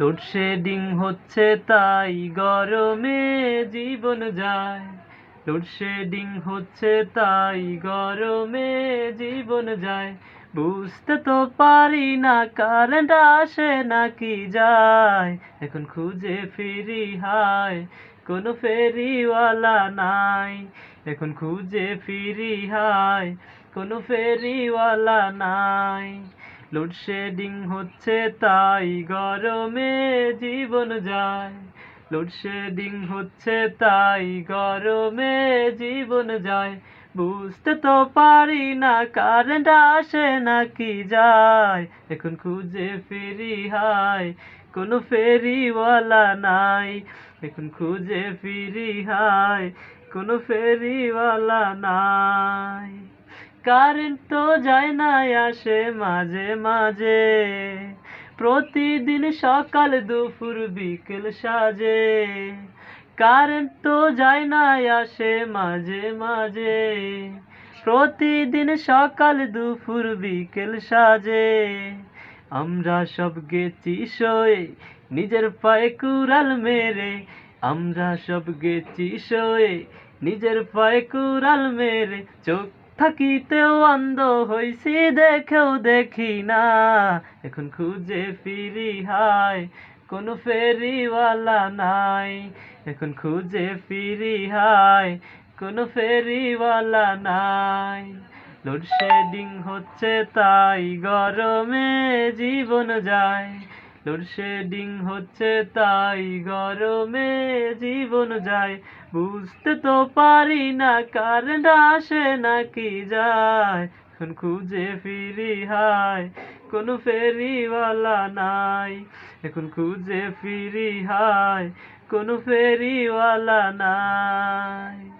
Load shedding হচ্ছে তাই গরমে জীবন যায়। লোডশেডিং হচ্ছে তাই গরমে জীবন যায়। বুঝতে তো পারি না কারেন্ট আসে নাকি যায়। এখন খুঁজে ফিরি, হায়, কোনো ফেরিওয়ালা নাই। এখন খুঁজে ফিরি, হায়, কোনো ফেরিওয়ালা নাই। লোডশেডিং হচ্ছে তাই গরমে জীবন যায়। লোডশেডিং হচ্ছে তাই গরমে জীবন যায়। বুঝতে তো পারি না কারেন্ট আসে নাকি যায়। এখন খুঁজে ফিরি, হায়, কোনো ফেরিওয়ালা নাই। এখন খুঁজে ফিরি, হায়, কোনো ফেরিওয়ালা নাই। কারেন্ট তো যায় না, আসে মাঝে মাঝে। প্রতিদিন সকাল, দুপুর, বিকেল সাজে। কারেন্ট তো যায় না, আসে মাঝে মাঝে। প্রতিদিন সকাল, দুপুর, বিকেল সাজে। আমরা সব গেছি সয়ে, নিজের পায়ে কুড়াল মেরে। আমরা সব গেছি সয়ে, নিজের পায়ে কুড়াল মেরে, চোখ থাকিতেও অন্ধ হইছি, দেখেও দেখি না। এখন খুঁজে ফিরি, হায়, কোনো ফেরিওয়ালা নাই। এখন খুঁজে ফিরি, হায়, কোনো ফেরিওয়ালা নাই। লোডশেডিং হচ্ছে তাই গরমে জীবন যায়। লোডশেডিং হচ্ছে তাই গরমে জীবন যায়। বুঝতে তো পারি না কারেন্ট আসে নাকি যায়। এখন খুঁজে ফিরি, হায়, কোনো ফেরিওয়ালা নাই। এখন খুঁজে ফিরি, হায়, কোনো ফেরিওয়ালা নাই।